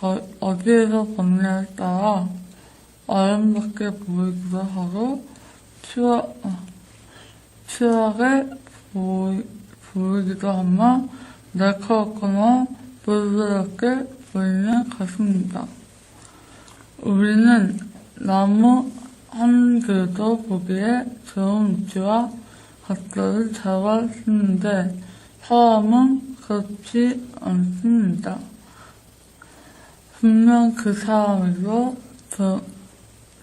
거- 어디에서 봤냐에 따라 아름답게 보이기도 하고 추하, 어, 추하게 보이, 보이기도 하며 날카롭거나 부드럽게 보이는 것입니다. 우리는 나무 한 그루도 보기에 좋은 위치와 각도를 잡아 쓰는데 사람은 그렇지 않습니다. 분명 그 사람에게도 저,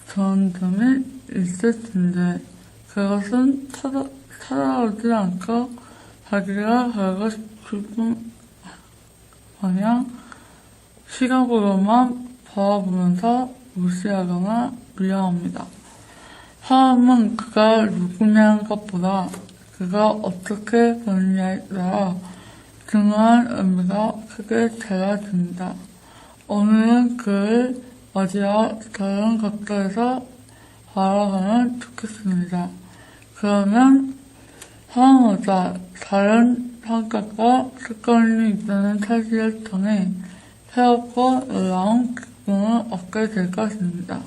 좋은 점이 있을 텐데 그것은 찾아, 찾아오지 않고 자기가 가고 싶은 방향 시각으로만 바라보면서 무시하거나 미워합니다. 사람은 그가 누구냐는 것보다 그가 어떻게 보느냐에 따라 중요한 의미가 크게 달라집니다. 오늘은 그를 어디와 다른 각도에서 바라보면 좋겠습니다. 그러면 사람마다 다른 성격과 습관이 있다는 사실을 통해 새롭고 놀라운 기쁨을 얻게 될 것입니다.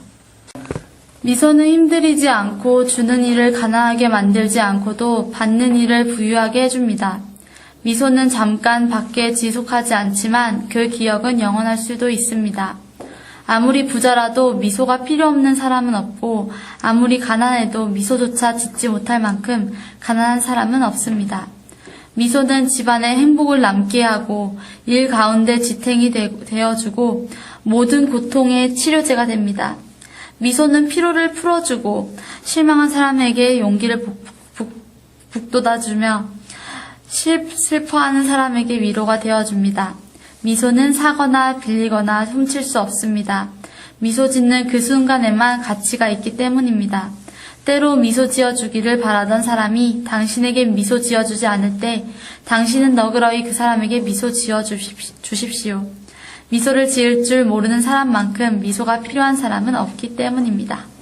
미소는 힘들이지 않고 주는 일을 가난하게 만들지 않고도 받는 일을 부유하게 해줍니다. 미소는 잠깐 밖에 지속하지 않지만 그 기억은 영원할 수도 있습니다. 아무리 부자라도 미소가 필요 없는 사람은 없고 아무리 가난해도 미소조차 짓지 못할 만큼 가난한 사람은 없습니다. 미소는 집안의 행복을 남게 하고 일 가운데 지탱이 되- 되어주고 모든 고통의 치료제가 됩니다. 미소는 피로를 풀어주고 실망한 사람에게 용기를 북돋아주며 실, 슬 퍼하는 사람에게 위로가 되어줍니다. 미소는 사거나 빌리거나 훔칠 수 없습니다. 미소 짓는 그 순간에만 가치가 있기 때문입니다. 때로 미소 지어주기를 바라던 사람이 당신에게 미소 지어주지 않을 때 당신은 너그러이 그 사람에게 미소 지어주십시오. 미소를 지을 줄 모르는 사람만큼 미소가 필요한 사람은 없기 때문입니다.